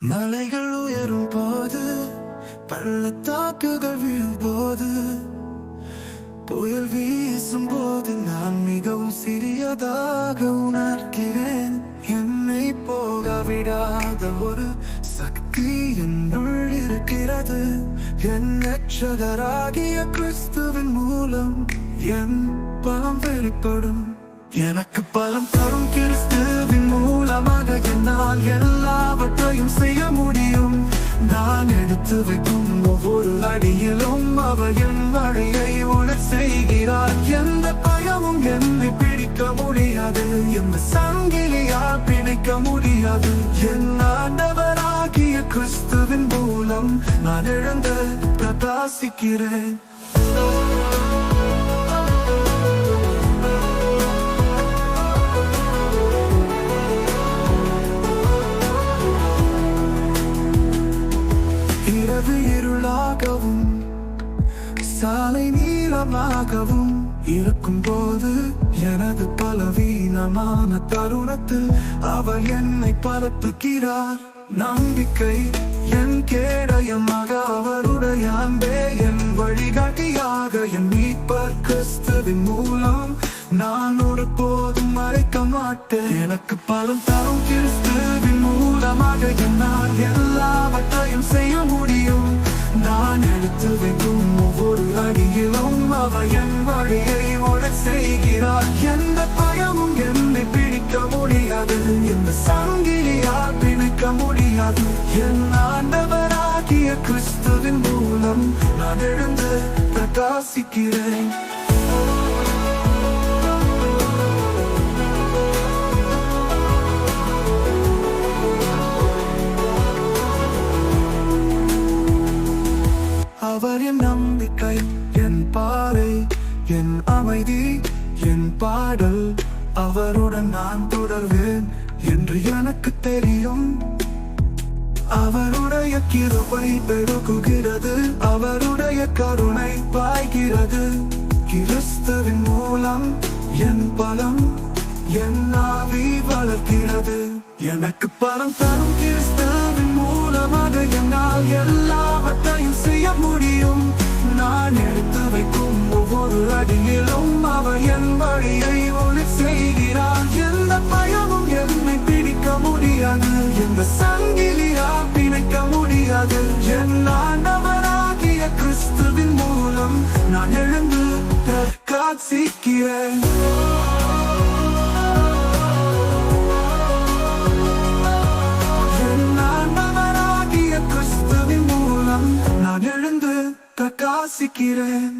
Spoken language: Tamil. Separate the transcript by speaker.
Speaker 1: மலைகள் உயரும் போது பள்ளத்தாக்குகள் விழும் போது புயல் வீசும் போது நான் மிகவும் சிறியதாக உணர்கிறேன். என்னை போக விடாத ஒரு சக்தி என்னுள் இருக்கிறது. என் ரட்சகராகிய கிறிஸ்துவின் மூலம் என் பலம் வெளிப்படும். எனக்கு பலம் தரும் கிறிஸ்துவின் மூலமாக என்னால் எல்லாம் எதையும் செய்ய முடியும். நான் எடுத்து வைக்கும் ஒவ்வொரு அடியிலும் அவர் என் வழியை உணர் செய்கிறார். எந்த பயமும் என்னை பிடிக்க முடியாது. எந்த சங்கிலியால் பிடிக்க முடியாது. என் ஆண்டவராகிய கிறிஸ்துவின் மூலம் நான் இழந்து பிரகாசிக்கிறேன். சாலை நீளமாகவும் இருக்கும் போது எனது பலவீனமான தருணத்தில் அவர் என்னை பரப்புகிறார். நம்பிக்கை என் கேடயமாக அவருடைய அன்பே என் வழிகாட்டியாக என் மீட்பர் கிறிஸ்துவின் மூலம் நான் ஒரு போதும் மறைக்க மாட்டேன். எனக்கு பலம் தரும் கிறிஸ்துவின் மூலமாக என்னால் எல்லாவற்றையும் செய்ய முடியும். நான் எடுத்து வைக்கும் அடியிலும் அவர் என் வழியை உடல் செய்கிறார். எந்த பயமும் என்னை பிடிக்க முடியாது. எந்த சங்கிலியால் பிணிக்க முடியாது. என் ஆண்டவராகிய கிறிஸ்துவின் மூலம் நான் எழுந்து பிரகாசிக்கிறேன். அவர் என்ன பாடல். அவருடன் நான் தொடர்வேன் என்று எனக்கு தெரியும். அவருடைய கிருபை பெருகுகிறது. அவருடைய கருணை பாய்கிறது. கிறிஸ்துவின் மூலம் என் பலம் என் ஆவி வளர்க்கிறது. எனக்கு பலம் தரும் கிறிஸ்துவின் மூலமாக என்னால் எல்லாவற்றையும் செய்ய முடியும். நான் எடுத்து வைக்கும் ஒவ்வொரு அடியிலும் அவர் என் வழியை ஒளி செய்கிறார் எந்த பயமும் என்னை பிடிக்க முடியாது. எந்த சங்கிலியா பிணைக்க முடியாது. என் ஆண்டவராகிய கிறிஸ்துவின் மூலம் நான் எழுந்து தற்காட்சிக்கிறேன் நான் எழுந்து பிரகாசிக்கிறேன்